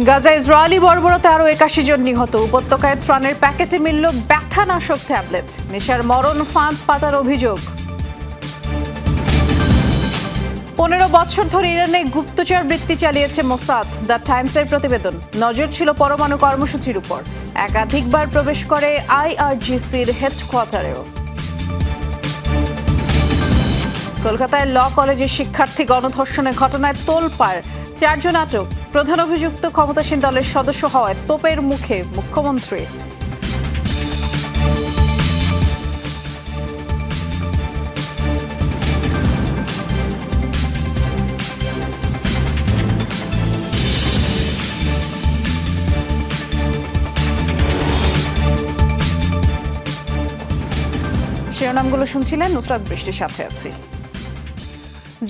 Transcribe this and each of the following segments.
Gaza Israeli বর্বরতে আরও একাশি জন নিহত। উপত্যকায় ত্রাণের প্যাকেটে মিলল ব্যথানাশক ট্যাবলেট। নেশার মরণ ফাঁদ পাতার অভিযোগ। পনেরো বছর ধরে ইরানে গুপ্তচর বৃত্তি চালিয়েছে মোসাদ। দ্য টাইমসের প্রতিবেদন। নজর ছিল পরমাণু কর্মসূচির উপর। একাধিকবার প্রবেশ করে আইআরজিসির হেডকোয়ার্টারেও। কলকাতায় ল কলেজের শিক্ষার্থী গণধর্ষণের ঘটনায় তোলপাড়। চারজন আটক। প্রধান অভিযুক্ত ক্ষমতাসীন দলের সদস্য হওয়ায় তোপের মুখে মুখ্যমন্ত্রী। শিরোনামগুলো শুনছিলেন নুসরাত বৃষ্টির সাথে আছি।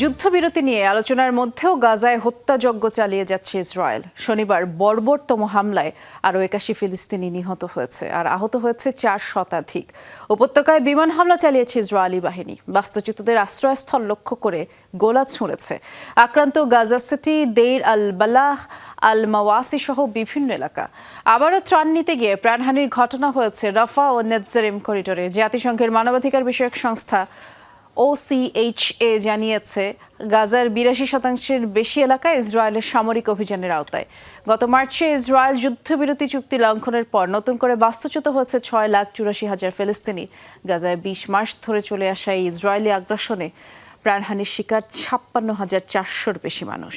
যুদ্ধবিরতি নিয়ে আলোচনার মধ্যেও গাজায় হত্যাযজ্ঞ চালিয়ে যাচ্ছে ইসরায়েল। শনিবার বর্বরতম হামলায় আরও একাশি ফিলিস্তিনি নিহত হয়েছে আর আহত হয়েছে চার শতাধিক। উপত্যকায় বিমান হামলা চালিয়েছে ইসরায়েলি বাহিনী। বাস্তুচ্যুতদের আশ্রয়স্থল লক্ষ্য করে গোলা ছুঁড়েছে। আক্রান্ত গাজা সিটি, দেইর আল বালাহ, আল মাওয়াসি সহ বিভিন্ন এলাকা। আবারও ত্রাণ নিতে গিয়ে প্রাণহানির ঘটনা হয়েছে রাফা ও নেতজারিম করিডোরে। জাতিসংঘের মানবাধিকার বিষয়ক সংস্থা ওসিএইচএ জানিয়েছে, গাজার বিরাশি শতাংশের বেশি এলাকা ইসরায়েলের সামরিক অভিযানের আওতায়। গত মার্চে ইসরায়েল যুদ্ধবিরতি চুক্তি লঙ্ঘনের পর নতুন করে বাস্তুচ্যুত হয়েছে ছয় লাখ চুরাশি হাজার ফিলিস্তিনি। গাজায় বিশ মাস ধরে চলে আসা এই ইসরায়েলি আগ্রাসনে প্রাণহানির শিকার ছাপ্পান্ন হাজার চারশোর বেশি মানুষ।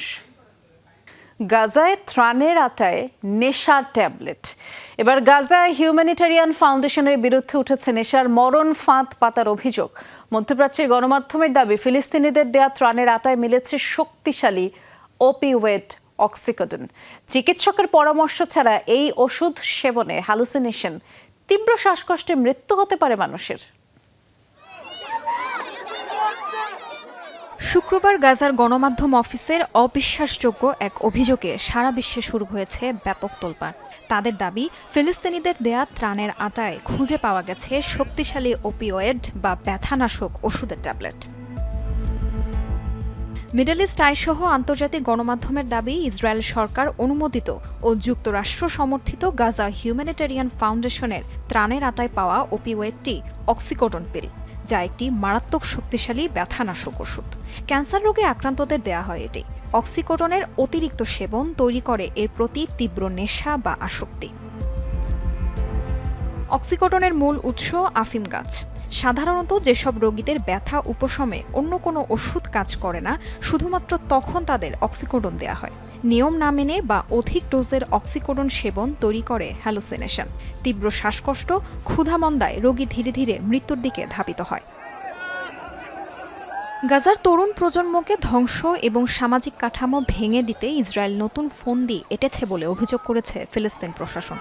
গাজায় ত্রাণের আটায় নেশার ট্যাবলেট। এবার গাজায় হিউম্যানিটারিয়ান ফাউন্ডেশনের বিরুদ্ধে উঠেছে নেশার মরণ ফাঁদ পাতার অভিযোগ। মধ্যপ্রাচ্যের গণমাধ্যমের দাবি, ফিলিস্তিনিদের দেয়া ত্রাণের আটায় মিলেছে শক্তিশালী ওপিওয়েট অক্সিকোডন চিকিৎসকের পরামর্শ ছাড়া এই ওষুধ সেবনে হ্যালুসিনেশন তীব্র শ্বাসকষ্টে মৃত্যু হতে পারে মানুষের। শুক্রবার গাজার গণমাধ্যম অফিসের অবিশ্বাসযোগ্য এক অভিযোগে সারা বিশ্বে শুরু হয়েছে ব্যাপক তোলপাড়। তাদের দাবি, ফিলিস্তিনিদের দেয়া ত্রাণের আটায় খুঁজে পাওয়া গেছে শক্তিশালী ওপিওয়েড বা ব্যথানাশক ওষুধের ট্যাবলেট। মিডল ইস্ট আই সহ আন্তর্জাতিক গণমাধ্যমের দাবি, ইসরায়েল সরকার অনুমোদিত ও যুক্তরাষ্ট্র সমর্থিত গাজা হিউম্যানিটেরিয়ান ফাউন্ডেশনের ত্রাণের আটায় পাওয়া ওপিওয়েডটি অক্সিকোটন পিল, যা একটি মারাত্মক শক্তিশালী ব্যথানাশক ওষুধ। ক্যান্সার রোগে আক্রান্তদের দেয়া হয় এটি। অক্সিকোটনের অতিরিক্ত সেবন তৈরি করে এর প্রতি তীব্র নেশা বা আসক্তি। অক্সিকোটনের মূল উৎস আফিম গাছ। সাধারণত যেসব রোগীদের ব্যথা উপশমে অন্য কোনো ওষুধ কাজ করে না, শুধুমাত্র তখন তাদের অক্সিকোডন দেয়া হয়। নিয়ম না মেনে বা অধিক ডোজের অক্সিকোডন সেবন তৈরি করে হ্যালোসিনেশন। তীব্র শ্বাসকষ্ট, ক্ষুধামন্দায় রোগী ধীরে ধীরে মৃত্যুর দিকে ধাবিত হয়। গাজার তরুণ প্রজন্মকে ধ্বংস এবং সামাজিক কাঠামো ভেঙে দিতে ইসরায়েল নতুন ফন্দি এটেছে বলে অভিযোগ করেছে ফিলিস্তিন প্রশাসন।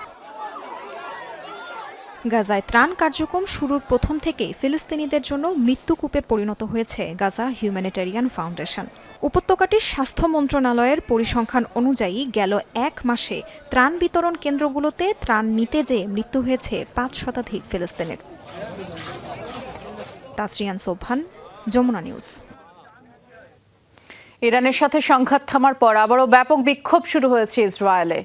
গাজায় ত্রাণ কার্যক্রম শুরুর প্রথম থেকেই ফিলিস্তিনিদের জন্য মৃত্যুকূপে পরিণত হয়েছে গাজা হিউম্যানিটেরিয়ান ফাউন্ডেশন। উপত্যকাটির স্বাস্থ্য মন্ত্রণালয়ের পরিসংখ্যান অনুযায়ী গেল এক মাসে ত্রাণ বিতরণ কেন্দ্রগুলোতে ত্রাণ নিতে যেয়ে মৃত্যু হয়েছে পাঁচ শতাধিক ফিলিস্তিনের। তাসরিয়ান সোভান যমুনা নিউজ। ইরানের সাথে সংঘাত থামার পর আবারও ব্যাপক বিক্ষোভ শুরু হয়েছে ইসরায়েলে।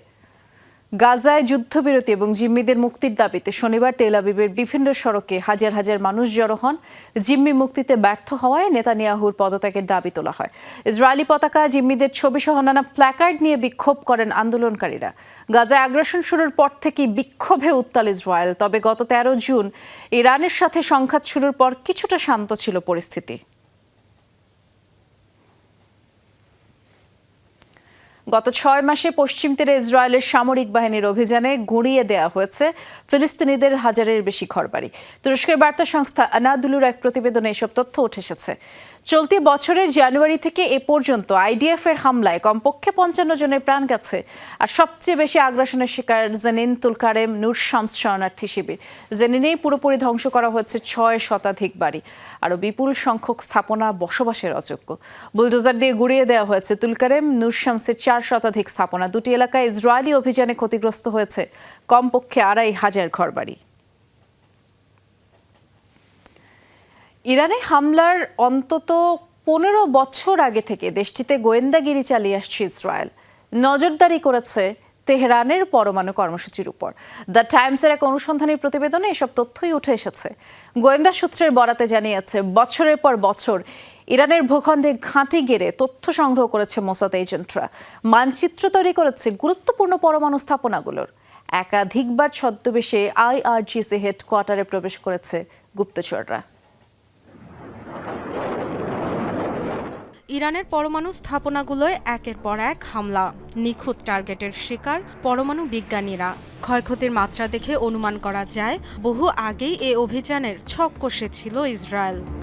গাজায় যুদ্ধবিরতি এবং জিম্মিদের মুক্তির দাবিতে শনিবার তেল আবিবের বিভিন্ন সড়কে হাজার হাজার মানুষ জড়ো হন। জিম্মি মুক্তিতে ব্যর্থ হওয়ায় নেতানিয়াহুর পদত্যাগের দাবি তোলা হয়। ইসরায়েলি পতাকা, জিম্মিদের ছবি সহ নানা প্ল্যাকার্ড নিয়ে বিক্ষোভ করেন আন্দোলনকারীরা। গাজায় আগ্রাসন শুরুর পর থেকেই বিক্ষোভে উত্তাল ইসরায়েল। তবে গত তেরো জুন ইরানের সাথে সংঘাত শুরুর পর কিছুটা শান্ত ছিল পরিস্থিতি। গত ছয় মাসে পশ্চিম তীরে ইসরায়েলের সামরিক বাহিনীর অভিযানে গুঁড়িয়ে দেওয়া হয়েছে ফিলিস্তিনিদের হাজারের বেশি ঘরবাড়ি। তুরস্কের বার্তা সংস্থা আনাদুলুর এক প্রতিবেদনে এসব তথ্য উঠে এসেছে। চলতি বছরের জানুয়ারি থেকে এ পর্যন্ত আইডিএফ এর হামলায় কমপক্ষে পঞ্চান্ন জনের প্রাণ গেছে। আর সবচেয়ে বেশি আগ্রাসনের শিকার জেনিন তুলকারেম নূর শামস শরণার্থী শিবির। জেনিনেই পুরোপুরি ধ্বংস করা হয়েছে ছয় শতাধিক বাড়ি। আরও বিপুল সংখ্যক স্থাপনা বসবাসের অযোগ্য। বুলডোজার দিয়ে গুড়িয়ে দেওয়া হয়েছে তুলকারেম নূর শামসের চার শতাধিক স্থাপনা। দুটি এলাকায় ইসরায়েলি অভিযানে ক্ষতিগ্রস্ত হয়েছে কমপক্ষে আড়াই হাজার ঘরবাড়ি। ইরানে হামলার অন্তত পনেরো বছর আগে থেকে দেশটিতে গোয়েন্দাগিরি চালিয়ে আসছে ইসরায়েল। নজরদারি করেছে তেহরানের পরমাণু কর্মসূচির উপর। দ্য টাইমসের এক অনুসন্ধানী প্রতিবেদনে এসব তথ্যই উঠে এসেছে। গোয়েন্দা সূত্রের বরাতে জানিয়েছে, বছরের পর বছর ইরানের ভূখণ্ডে ঘাঁটি গেড়ে তথ্য সংগ্রহ করেছে মোসাদ এজেন্টরা। মানচিত্র তৈরি করেছে গুরুত্বপূর্ণ পরমাণু স্থাপনাগুলোর। একাধিকবার ছদ্মবেশে আইআরজিসি হেডকোয়ার্টারে প্রবেশ করেছে গুপ্তচররা। ইরানের পরমাণু স্থাপনাগুলোয় একের পর এক হামলা। নিখুঁত টার্গেটের শিকার পরমাণু বিজ্ঞানীরা। ক্ষয়ক্ষতির মাত্রা দেখে অনুমান করা যায়, বহু আগেই এ অভিযানের ছক কষেছিল ইসরায়েল।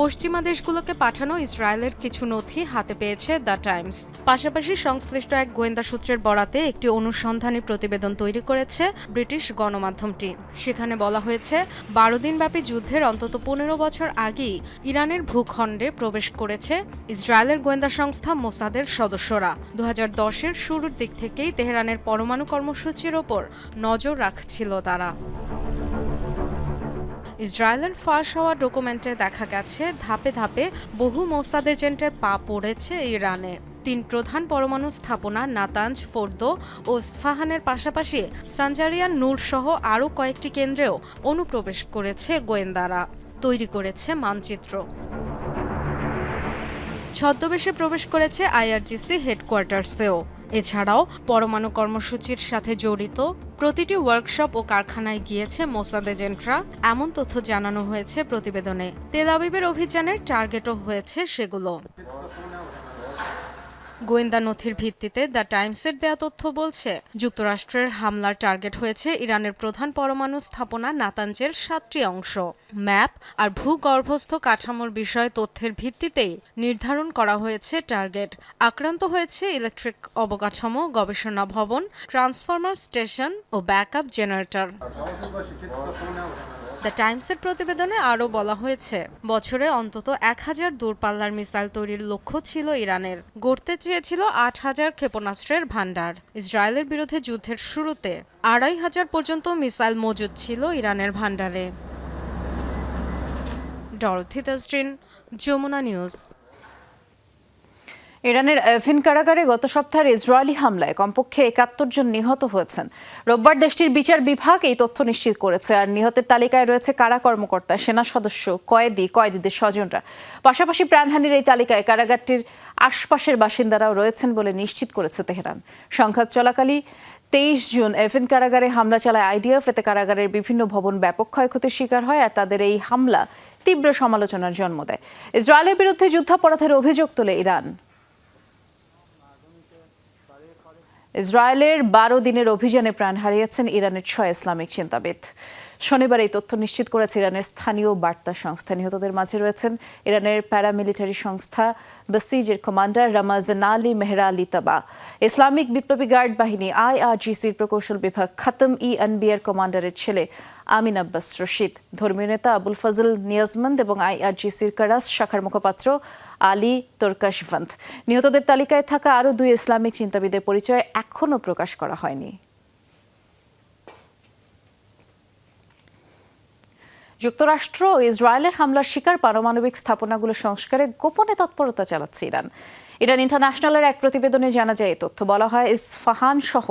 পশ্চিমা দেশগুলোকে পাঠানো ইসরায়েলের কিছু নথি হাতে পেয়েছে দ্য টাইমস। পাশাপাশি সংশ্লিষ্ট এক গোয়েন্দা সূত্রের বরাতে একটি অনুসন্ধানী প্রতিবেদন তৈরি করেছে ব্রিটিশ গণমাধ্যমটি। সেখানে বলা হয়েছে, বারো দিনব্যাপী যুদ্ধের অন্তত পনেরো বছর আগেই ইরানের ভূখণ্ডে প্রবেশ করেছে ইসরায়েলের গোয়েন্দা সংস্থা মোসাদের সদস্যরা। দু এর শুরুর দিক থেকেই তেহরানের পরমাণু কর্মসূচির ওপর নজর রাখছিল তারা। ইসরায়েলের ফাঁস হওয়া ডকুমেন্টে দেখা গেছে, ধাপে ধাপে বহু মোসাদ এজেন্টের পা পড়েছে ইরানে। তিন প্রধান পরমাণু স্থাপনা, নাতাঞ্জ, ফোর্দো ও স্ফাহানের পাশাপাশি সানজারিয়ান নূর সহ আরও কয়েকটি কেন্দ্রেও অনুপ্রবেশ করেছে গোয়েন্দারা, তৈরি করেছে মানচিত্র। ছদ্মবেশে প্রবেশ করেছে আইআরজিসি হেডকোয়ার্টার্সেও। এছাড়াও পরমাণু কর্মসূচির সাথে জড়িত প্রতিটি ওয়ার্কশপ ও কারখানায় গিয়েছে মোসাদ এজেন্টরা। এমন তথ্য জানানো হয়েছে প্রতিবেদনে। তেলাবিবের অভিযানের টার্গেটও হয়েছে সেগুলো। গোয়েন্দা নথির ভিত্তিতে দ্য টাইমসের দেয়া তথ্য বলছে, যুক্তরাষ্ট্রের হামলার টার্গেট হয়েছে ইরানের প্রধান পরমাণু স্থাপনা নাতাঞ্জের সাতটি অংশ। ম্যাপ আর ভূগর্ভস্থ কাঠামোর বিষয়ে তথ্যের ভিত্তিতেই নির্ধারণ করা হয়েছে টার্গেট। আক্রান্ত হয়েছে ইলেকট্রিক অবকাঠামো, গবেষণা ভবন, ট্রান্সফরমার স্টেশন ও ব্যাকআপ জেনারেটর। দ্য টাইমসের প্রতিবেদনে আরও বলা হয়েছে, বছরে অন্তত এক হাজার দূরপাল্লার মিসাইল তৈরির লক্ষ্য ছিল ইরানের। গড়তে চেয়েছিল আট হাজার ক্ষেপণাস্ত্রের ভাণ্ডার। ইসরায়েলের বিরুদ্ধে যুদ্ধের শুরুতে আড়াই হাজার পর্যন্ত মিসাইল মজুদ ছিল ইরানের ভাণ্ডারে। Dorothy Tasrin Jamuna News. ইরানের এভিন কারাগারে গত সপ্তাহের ইসরায়েলি হামলায় কমপক্ষে একাত্তর জন নিহত হয়েছেন। রোববার দেশটির বিচার বিভাগ এই তথ্য নিশ্চিত করেছে। আর নিহতের তালিকায় রয়েছে কারা কর্মকর্তা, সেনা সদস্য, কয়েদি, কয়েদিদের স্বজনরা। পাশাপাশি প্রাণহানির এই তালিকায় কারাগারটির আশপাশের বাসিন্দারাও রয়েছেন বলে নিশ্চিত করেছে তেহরান। সংঘাত চলাকালী তেইশ জুন এভেন কারাগারে হামলা চালায় আইডিএফ। এতে কারাগারের বিভিন্ন ভবন ব্যাপক ক্ষয়ক্ষতির শিকার হয় আর তাদের এই হামলা তীব্র সমালোচনার জন্ম দেয়। ইসরায়েলের বিরুদ্ধে যুদ্ধাপরাধের অভিযোগ তোলে ইরান। ইসরায়েলের বারো দিনের অভিযানে প্রাণ হারিয়েছেন ইরানের ছয় ইসলামিক চিন্তাবিদ। শনিবার এই তথ্য নিশ্চিত করেছে ইরানের স্থানীয় বার্তা সংস্থা। নিহতদের মাঝে রয়েছেন ইরানের প্যারামিলিটারি সংস্থা বাসিজের commander Ramazan Ali Mehra Ali Taba. Islamic বিপ্লবী গার্ড বাহিনী, আইআরজিসির প্রকৌশল বিভাগ, খাতম ই এনবিআর কমান্ডারের ছেলে আমিন আব্বাস রশিদ। ধর্মীয় নেতা আবুল ফজল নিয়াজমন্দ এবং আইআরজিসির কারাস শাখার মুখপাত্র আলী তোরকাশভন্ত নিহতদের তালিকায় থাকা আরও দুই ইসলামিক চিন্তাবিদের পরিচয় এখনও প্রকাশ করা হয়নি। যুক্তরাষ্ট্র ও ইসরায়েলের হামলার শিকার পারমাণবিক স্থাপনাগুলো সংস্কারে গোপনে তৎপরতা চালাচ্ছে ইরান। ইরান ইন্টারন্যাশনালের এক প্রতিবেদনে জানা যায় তথ্য বলা হয়, ইসফাহান সহ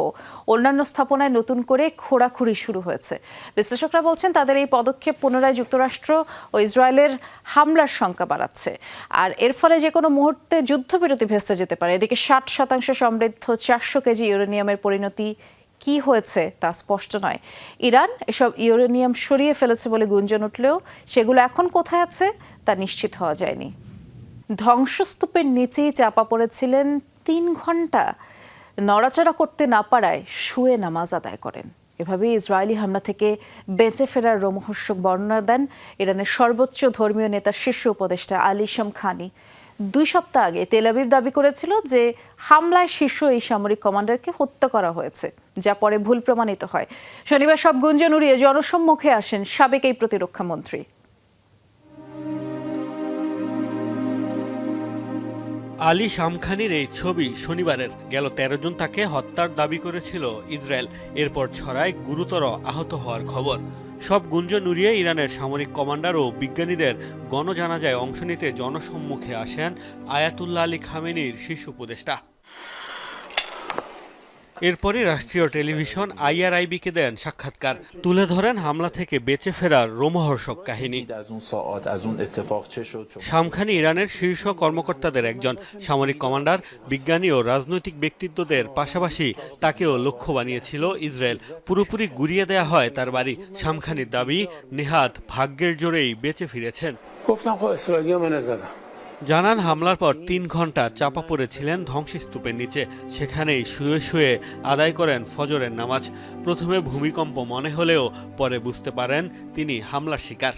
অন্যান্য স্থাপনায় নতুন করে খোঁড়াখুড়ি শুরু হয়েছে। বিশ্লেষকরা বলছেন, তাদের এই পদক্ষেপ পুনরায় যুক্তরাষ্ট্র ও ইসরায়েলের হামলার সংখ্যা বাড়াচ্ছে। আর এর ফলে যে কোনো মুহূর্তে যুদ্ধবিরতি ভেস্তে যেতে পারে। এদিকে ষাট শতাংশ সমৃদ্ধ চারশো কেজি ইউরেনিয়ামের পরিণতি কি হয়েছে তা স্পষ্ট নয়। ইরান এসব ইউরেনিয়াম সরিয়ে ফেলেছে বলে গুঞ্জন উঠলেও সেগুলো এখন কোথায় আছে তা নিশ্চিত হওয়া যায়নি। ধ্বংসস্তূপের নিচেই চাপা পড়েছিলেন তিন ঘণ্টা নড়াচড়া করতে না পারায় শুয়ে নামাজ আদায় করেন। এভাবে ইসরায়েলি হামলা থেকে বেঁচে ফেরার রোমহর্ষক বর্ণনা দেন ইরানের সর্বোচ্চ ধর্মীয় নেতার শীর্ষ উপদেষ্টা আলিশম খানি দুই সপ্তাহ আগে তেল আবিব দাবি করেছিল যে হামলায় শীর্ষ এই সামরিক কমান্ডারকে হত্যা করা হয়েছে, যা পরে ভুল প্রমাণিত হয়। শনিবার সব গুঞ্জন উড়িয়ে জনসম্মুখে আসেন সাবেক এই প্রতিরক্ষা আলী শামখানির এই ছবি শনিবারের। গেল তেরো জন তাকে হত্যার দাবি করেছিল ইসরায়েল। এরপর ছড়ায় গুরুতর আহত হওয়ার খবর। সব গুঞ্জন উড়িয়ে ইরানের সামরিক কমান্ডার ও বিজ্ঞানীদের গণজানাজায় অংশ নিতে জনসম্মুখে আসেন আয়াতুল্লা আলী খামেনির শীর্ষ উপদেষ্টা। এরপরই রাষ্ট্রীয় টেলিভিশন আইআরআইবিকে দেন সাক্ষাৎকার। তুলে ধরেন হামলা থেকে বেঁচে ফেরার রোমহর্ষক কাহিনী। শামখানি ইরানের শীর্ষ কর্মকর্তাদের একজন সামরিক কমান্ডার, বিজ্ঞানী ও রাজনৈতিক ব্যক্তিত্বদের পাশাপাশি তাকেও লক্ষ্য বানিয়েছিল ইসরায়েল। পুরোপুরি গুড়িয়ে দেয়া হয় তার বাড়ি। শামখানির দাবি, নেহাত ভাগ্যের জোরেই বেঁচে ফিরেছেন। জানান, হামলার পর তিন ঘণ্টা চাপা পড়েছিলেন ধ্বংসস্তূপের নিচে। সেখানেই শুয়ে শুয়ে আদায় করেন ফজরের নামাজ। প্রথমে ভূমিকম্প মনে হলেও পরে বুঝতে পারেন তিনি হামলার শিকার।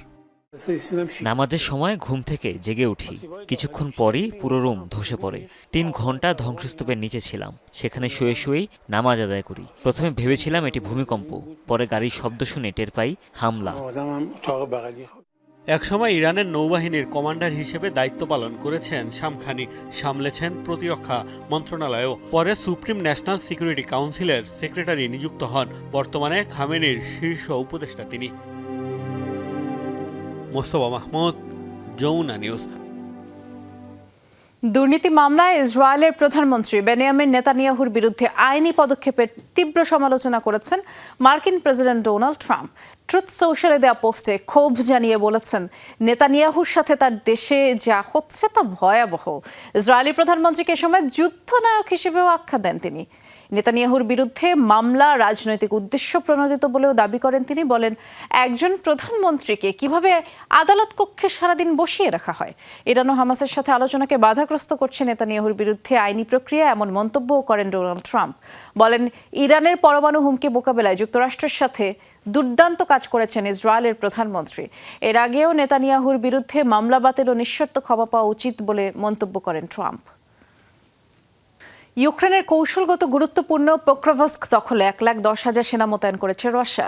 নামাজের সময় ঘুম থেকে জেগে উঠি। কিছুক্ষণ পরই পুরো রুম ধসে পড়ে। তিন ঘণ্টা ধ্বংসস্তূপের নিচে ছিলাম। সেখানে শুয়ে শুয়েই নামাজ আদায় করি। প্রথমে ভেবেছিলাম এটি ভূমিকম্প, পরে গাড়ির শব্দ শুনে টের পাই হামলা। একসময় ইরানের নৌবাহিনীর কমান্ডার হিসেবে দায়িত্ব পালন করেছেন শামখানি, সামলেছেন প্রতিরক্ষা মন্ত্রণালয়ও। পরে সুপ্রিম ন্যাশনাল সিকিউরিটি কাউন্সিলের সেক্রেটারি নিযুক্ত হন। বর্তমানে খামেনির শীর্ষ উপদেষ্টা তিনি। মোস্তফা মাহমুদ যৌনা নিউজ। দুর্নীতি মামলায় ইসরায়েলের প্রধানমন্ত্রী বেনিয়ামিন নেতানিয়াহুর বিরুদ্ধে আইনি পদক্ষেপের তীব্র সমালোচনা করেছেন মার্কিন প্রেসিডেন্ট ডোনাল্ড ট্রাম্প। ট্রুথ সোশ্যালে দেওয়া পোস্টে ক্ষোভ জানিয়ে বলেছেন, নেতানিয়াহুর সাথে তার দেশে যা হচ্ছে তা ভয়াবহ। ইসরায়েলি প্রধানমন্ত্রীকে সময় যুদ্ধনায়ক হিসেবেও আখ্যা দেন তিনি। নেতানিয়াহুর বিরুদ্ধে মামলা, রাজনৈতিক উদ্দেশ্য প্রণোদিত বলেও দাবি করেন তিনি। বলেন, একজন প্রধানমন্ত্রীকে কীভাবে আদালত কক্ষে সারাদিন বসিয়ে রাখা হয়? ইরান হামাসের সাথে আলোচনাকে বাধাগ্রস্ত করছে নেতানিয়াহুর বিরুদ্ধে আইনি প্রক্রিয়া, এমন মন্তব্যও করেন ডোনাল্ড ট্রাম্প। বলেন, ইরানের পরমাণু হুমকি মোকাবেলায় যুক্তরাষ্ট্রের সাথে দুর্দান্ত কাজ করেছেন ইসরায়েলের প্রধানমন্ত্রী। এর আগেও নেতানিয়াহুর বিরুদ্ধে মামলা বাতিল ও নিঃশর্ত ক্ষমা পাওয়া উচিত বলে মন্তব্য করেন ট্রাম্প। ইউক্রেনের কৌশলগত গুরুত্বপূর্ণ পোক্রভস্ক দখলে এক লাখ দশ হাজার সেনা মোতায়েন করেছে রাশিয়া।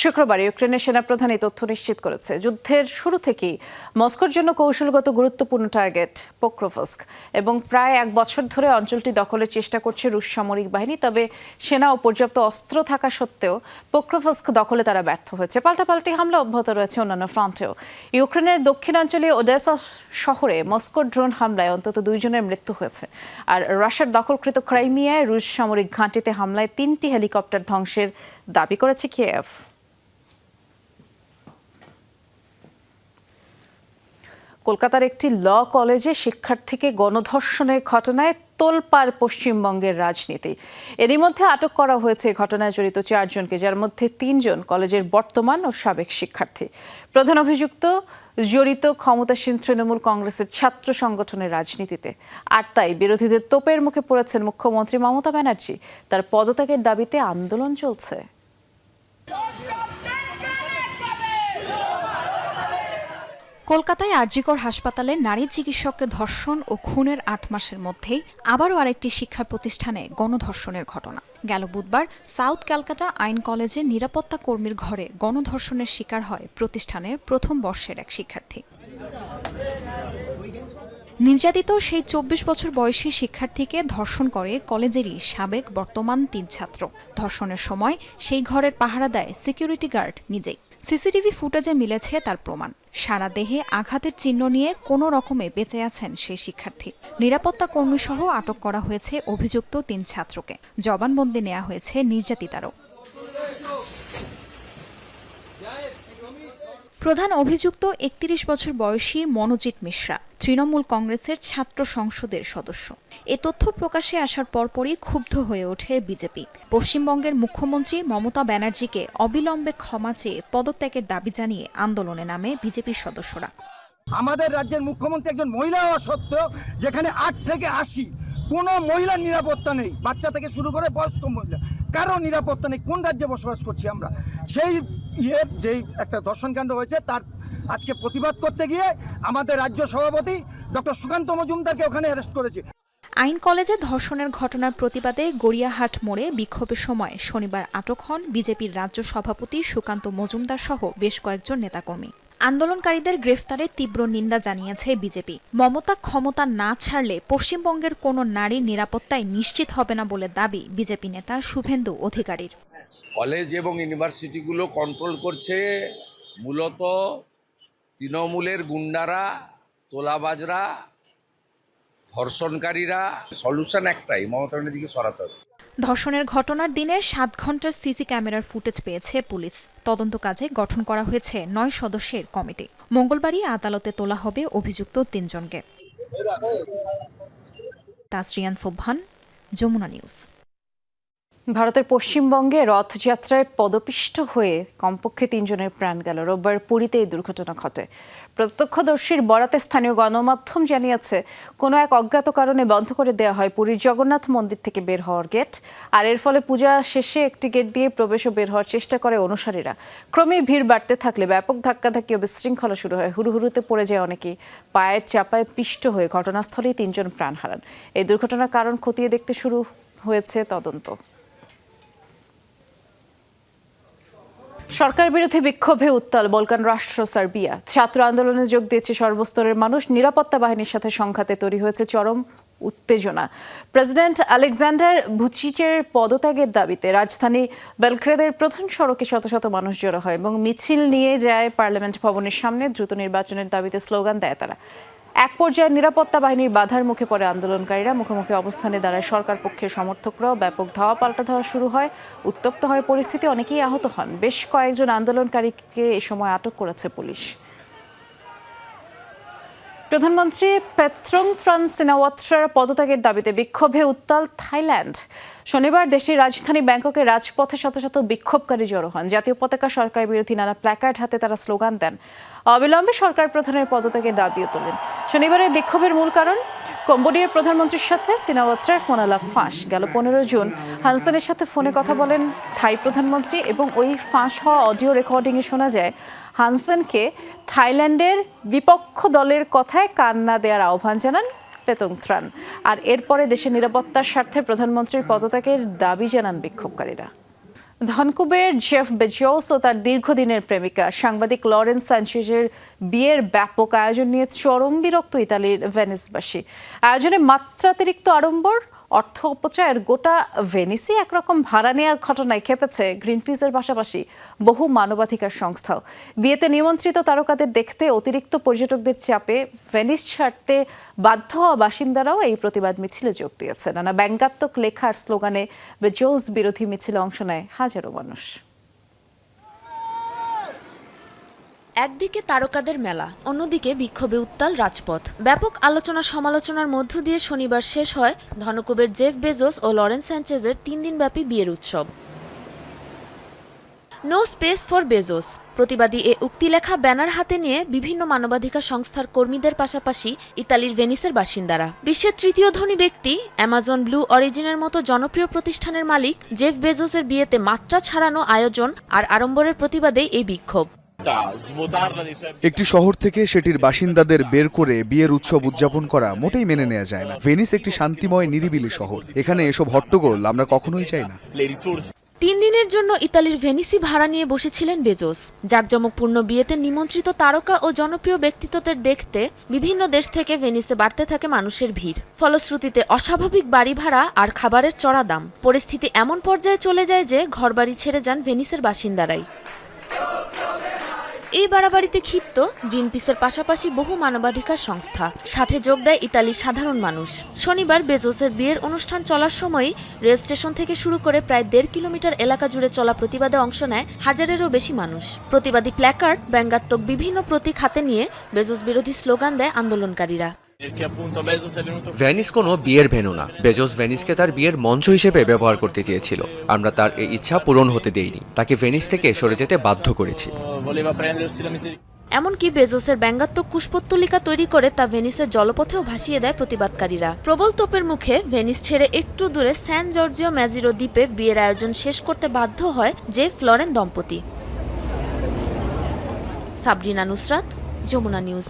শুক্রবার ইউক্রেনের সেনাপ্রধান এই তথ্য নিশ্চিত করেছে। যুদ্ধের শুরু থেকেই মস্কোর জন্য কৌশলগত গুরুত্বপূর্ণ টার্গেট পোক্রভস্ক এবং প্রায় এক বছর ধরে অঞ্চলটি দখলের চেষ্টা করছে রুশ সামরিক বাহিনী, তবে সেনা ও পর্যাপ্ত অস্ত্র থাকা সত্ত্বেও পোক্রভস্ক দখলে তারা ব্যর্থ হয়েছে। পাল্টাপাল্টি হামলা অব্যাহত রয়েছে অন্যান্য ফ্রন্টেও ইউক্রেনের দক্ষিণাঞ্চলে ওডেসা শহরে মস্কোর ড্রোন হামলায় অন্তত দুইজনের মৃত্যু হয়েছে। আর রাশিয়ার দখলকৃত ক্রাইমিয়ায় রুশ সামরিক ঘাঁটিতে হামলায় তিনটি হেলিকপ্টার ধ্বংসের দাবি করেছে কিয়েভ। কলকাতার একটি ল কলেজে শিক্ষার্থীকে গণধর্ষণের ঘটনায় তোলপাড় পশ্চিমবঙ্গের রাজনীতি। এরই মধ্যে আটক করা হয়েছে ঘটনায় জড়িত চারজনকে, যার মধ্যে তিনজন কলেজের বর্তমান ও সাবেক শিক্ষার্থী। প্রধান অভিযুক্ত জড়িত ক্ষমতাসীন তৃণমূল কংগ্রেসের ছাত্র সংগঠনের রাজনীতিতে। আর তাই বিরোধীদের তোপের মুখে পড়েছেন মুখ্যমন্ত্রী মমতা ব্যানার্জি। তার পদত্যাগের দাবিতে আন্দোলন চলছে। কলকাতায় আরজিকর হাসপাতালে নারী চিকিৎসককে ধর্ষণ ও খুনের আট মাসের মধ্যেই আবারও আরেকটি শিক্ষা প্রতিষ্ঠানে গণধর্ষণের ঘটনা। গেল বুধবার সাউথ ক্যালকাটা আইন কলেজে নিরাপত্তা কর্মীর ঘরে গণধর্ষণের শিকার হয় প্রতিষ্ঠানের প্রথম বর্ষের এক শিক্ষার্থী। নির্যাতিত সেই চব্বিশ বছর বয়সী শিক্ষার্থীকে ধর্ষণ করে কলেজেরই সাবেক বর্তমান তিন ছাত্র। ধর্ষণের সময় সেই ঘরের পাহারা দেয় সিকিউরিটি গার্ড নিজেই। সিসিটিভি ফুটেজে মিলেছে তার প্রমাণ। সারা দেহে আঘাতের চিহ্ন নিয়ে কোনো রকমে বেঁচে আছেন সেই শিক্ষার্থী। নিরাপত্তা কর্মীসহ আটক করা হয়েছে অভিযুক্ত তিন ছাত্রকে। জবানবন্দি নেওয়া হয়েছে নির্যাতিতারও। প্রধান অভিযুক্ত একত্রিশ বছর বয়সী মনোজিৎ মিশ্রা, তৃণমূল কংগ্রেসের ছাত্র সংসদের সদস্য। এ তথ্য প্রকাশে আসার পরপরই ক্ষুব্ধ হয়ে ওঠে বিজেপি। পশ্চিমবঙ্গের মুখ্যমন্ত্রী মমতা ব্যানার্জিকে অবিলম্বে ক্ষমা চেয়ে পদত্যাগের দাবি জানিয়ে আন্দোলনে নামে বিজেপির সদস্যরা। আমাদের রাজ্যের মুখ্যমন্ত্রী একজন মহিলা সত্ত্বেও যেখানে আট থেকে আশি কোনো মহিলার নিরাপত্তা নেই। বাচ্চা থেকে শুরু করে বয়স্ক মহিলা। কারও নিরাপত্তা নেই। কোন রাজ্যে বসবাস করছি আমরা? সেই ইয়ের যেই একটা দর্শনকাণ্ড হয়েছে, তার আজকে প্রতিবাদ করতে গিয়ে আমাদের রাজ্য সভাপতি ডক্টর সুকান্ত মজুমদারকে ওখানে অ্যারেস্ট করেছে। আইন কলেজে ধর্ষণের ঘটনার প্রতিবাদে গড়িয়াহাট মোড়ে বিক্ষোভের সময় শনিবার আটক হন বিজেপির রাজ্য সভাপতি সুকান্ত মজুমদার সহ বেশ কয়েকজন নেতাকর্মী। আন্দোলনকারীদের গ্রেফতারে তীব্র নিন্দা জানিয়েছে বিজেপি। মমতা ক্ষমতা না ছাড়লে পশ্চিমবঙ্গের কোনো নারীর নিরাপত্তায় নিশ্চিত হবে না বলে দাবি বিজেপি নেতা শুভেন্দু অধিকারীর। কলেজ এবং ইউনিভার্সিটিগুলো কন্ট্রোল করছে মূলত তৃণমূলের গুন্ডারা, তোলাবাজরা, ধর্ষণকারীরা। সলিউশন একটাই, মমতা ব্যানার্জিকে সরাতে হবে। ধর্ষণের ঘটনার দিনের সাত ঘণ্টার সিসি ক্যামেরার ফুটেজ পেয়েছে পুলিশ। তদন্ত কাজে গঠন করা হয়েছে নয় সদস্যের কমিটি। মঙ্গলবারই আদালতে তোলা হবে অভিযুক্ত তিনজনকে। তাসরিয়ান সোবহান, যমুনা নিউজ। ভারতের পশ্চিমবঙ্গে রথযাত্রায় পদপিষ্ট হয়ে কমপক্ষে তিনজনের প্রাণ গেল। রোববার পুরীতে এই দুর্ঘটনা ঘটে। প্রত্যক্ষদর্শীর বরাতে স্থানীয় গণমাধ্যম জানিয়েছে, কোনো এক অজ্ঞাত কারণে বন্ধ করে দেওয়া হয় পুরীর জগন্নাথ মন্দির থেকে বের হওয়ার গেট। আর এর ফলে পূজা শেষে একটি গেট দিয়ে প্রবেশ ও বের হওয়ার চেষ্টা করে অনুসারীরা। ক্রমেই ভিড় বাড়তে থাকলে ব্যাপক ধাক্কাধাক্কি ও বিশৃঙ্খলা শুরু হয়। হুড়ুহুড়ুতে পড়ে যায় অনেকেই পায়ের চাপায় পিষ্ট হয়ে ঘটনাস্থলেই তিনজন প্রাণ হারান। এই দুর্ঘটনার কারণ খতিয়ে দেখতে শুরু হয়েছে তদন্ত। সরকার বিরোধী বিক্ষোভে উত্তাল বলকান রাষ্ট্র সার্বিয়া। ছাত্র আন্দোলনে যোগ দিয়েছে সর্বস্তরের মানুষ। নিরাপত্তা বাহিনীর সাথে সংঘাতে তৈরি হয়েছে চরম উত্তেজনা। প্রেসিডেন্ট আলেকজান্ডার ভুচিচের পদত্যাগের দাবিতে রাজধানী বেলগ্রেদের প্রধান সড়কে শত শত মানুষ জড়ো হয় এবং মিছিল নিয়ে যায় পার্লামেন্ট ভবনের সামনে। দ্রুত নির্বাচনের দাবিতে স্লোগান দেয় তারা। এক পর্যায়ে নিরাপত্তা বাহিনীর বাধার মুখে পড়ে আন্দোলনকারীরা। মুখোমুখি অবস্থানে দাঁড়ায় সরকার পক্ষের সমর্থকরাও ব্যাপক ধাওয়া পাল্টা ধাওয়া শুরু হয়। উত্তপ্ত হয় পরিস্থিতি অনেকেই আহত হন। বেশ কয়েকজন আন্দোলনকারীকে এ সময় আটক করেছে পুলিশ। প্রধানমন্ত্রী পেত্রং ত্রান সিনাওয়াত্রার পদত্যাগের দাবিতে বিক্ষোভে উত্তাল থাইল্যান্ড। শনিবার দেশটির রাজধানী ব্যাংককে রাজপথে শত শত বিক্ষোভকারী জড়ো হন। জাতীয় পতাকা সরকার বিরোধী নানা প্ল্যাকার্ড হাতে তারা স্লোগান দেন। অবিলম্বে সরকার প্রধানের পদত্যাগের দাবিও তোলেন। শনিবারের বিক্ষোভের মূল কারণ, কম্বোডিয়ার প্রধানমন্ত্রীর সাথে সিনাওয়াত্রার ফোন আলাপ ফাঁস। গেল পনেরো জুন, হানসানের সাথে ফোনে কথা বলেন থাই প্রধানমন্ত্রী এবং ওই ফাঁস হওয়া অডিও রেকর্ডিংয়ে শোনা যায়, হানসেনকে থাইল্যান্ডের বিপক্ষ দলের কথায় কান না দেওয়ার আহ্বান জানান পেতংত্রান আর এরপরে দেশের নিরাপত্তার স্বার্থে প্রধানমন্ত্রীর পদত্যাগের দাবি জানান বিক্ষোভকারীরা। ধনকুবের জেফ বেজোস ও তার দীর্ঘদিনের প্রেমিকা, সাংবাদিক লরেন্স সানচেজের বিয়ের ব্যাপক আয়োজন নিয়ে চরম বিরক্ত ইতালির ভেনিসবাসী। আয়োজনে মাত্রাতিরিক্ত আড়ম্বর অর্থ অপচয়ের গোটা ভেনিসি একরকম ভাড়া নেওয়ার ঘটনায় খেপেছে গ্রিন পিসের পাশাপাশি বহু মানবাধিকার সংস্থাও বিয়েতে নিমন্ত্রিত তারকাদের দেখতে অতিরিক্ত পর্যটকদের চাপে ভেনিস ছাড়তে বাধ্য হওয়া বাসিন্দারাও এই প্রতিবাদ মিছিলে যোগ দিয়েছে। নানা ব্যঙ্গাত্মক লেখার স্লোগানে বেজোস বিরোধী মিছিলে অংশ নেয় হাজারো মানুষ। একদিকে তারকাদের মেলা, অন্যদিকে বিক্ষোভে উত্তাল রাজপথ। ব্যাপক আলোচনা সমালোচনার মধ্য দিয়ে শনিবার শেষ হয় ধনকুবের জেফ বেজোস ও লরেন্স স্যাঞ্চেজের তিন দিনব্যাপী বিয়ের উৎসব। No space for Bezos. প্রতিবাদী এ উক্তি লেখা ব্যানার হাতে নিয়ে বিভিন্ন মানবাধিকার সংস্থার কর্মীদের পাশাপাশি ইতালির ভেনিসের বাসিন্দারা। বিশ্বের তৃতীয় ধনী ব্যক্তি, অ্যামাজন ব্লু অরিজিনের মতো জনপ্রিয় প্রতিষ্ঠানের মালিক, জেফ বেজোসের বিয়েতে মাত্রা ছাড়ানো আয়োজন আর আড়ম্বরের প্রতিবাদে এই বিক্ষোভ। একটি শহর থেকে সেটির বাসিন্দাদের বের করে বিয়ের উৎসব উদযাপন করা মোটেই মেনে নেওয়া যায় না। ভেনিস একটি শান্তিময় নিরিবিলি শহর। এখানে এসব হট্টগোল আমরা কখনোই চাই না। তিন দিনের জন্য ইতালির ভেনিসি ভাড়া নিয়ে বসেছিলেন বেজোস। জাঁকজমকপূর্ণ বিয়েতে নিমন্ত্রিত তারকা ও জনপ্রিয় ব্যক্তিত্বদের দেখতে বিভিন্ন দেশ থেকে ভেনিসে বাড়তে থাকে মানুষের ভিড়। ফলশ্রুতিতে অস্বাভাবিক বাড়ি ভাড়া আর খাবারের চড়া দাম। পরিস্থিতি এমন পর্যায়ে চলে যায় যে ঘরবাড়ি ছেড়ে যান ভেনিসের বাসিন্দারাই। এই বাড়াবাড়িতে ক্ষিপ্ত গ্রিনপিসের পাশাপাশি বহু মানবাধিকার সংস্থা। সাথে যোগ দেয় ইতালির সাধারণ মানুষ। শনিবার বেজোসের বিয়ের অনুষ্ঠান চলার সময় রেল স্টেশন থেকে শুরু করে প্রায় দেড় কিলোমিটার এলাকা জুড়ে চলা প্রতিবাদে অংশ নেয় হাজারেরও বেশি মানুষ। প্রতিবাদী প্ল্যাকার্ড, ব্যঙ্গাত্মক বিভিন্ন প্রতীক হাতে নিয়ে বেজোস বিরোধী স্লোগান দেয় আন্দোলনকারীরা। ভেনিস কোনো বিয়ের ভেন্যু না বেজোস ভেনিসকে তার বিয়ের মঞ্চ হিসেবে ব্যবহার করতে চেয়েছিল। আমরা তার এই ইচ্ছা পূরণ হতে দেইনি। তাকে ভেনিস থেকে সরে যেতে বাধ্য করেছি। এমনকি বেজোসের ব্যঙ্গাত্মক কুশপুত্তলিকা তৈরি করে তা ভেনিসের জলপথেও ভাসিয়ে দেয় প্রতিবাদকারীরা। প্রবল তোপের মুখে ভেনিস ছেড়ে একটু দূরে স্যান জর্জিও ম্যাজিরো দ্বীপে বিয়ের আয়োজন শেষ করতে বাধ্য হয় যে ফ্লরেন দম্পতি। সাবরিনা নুসরাত যমুনা নিউজ।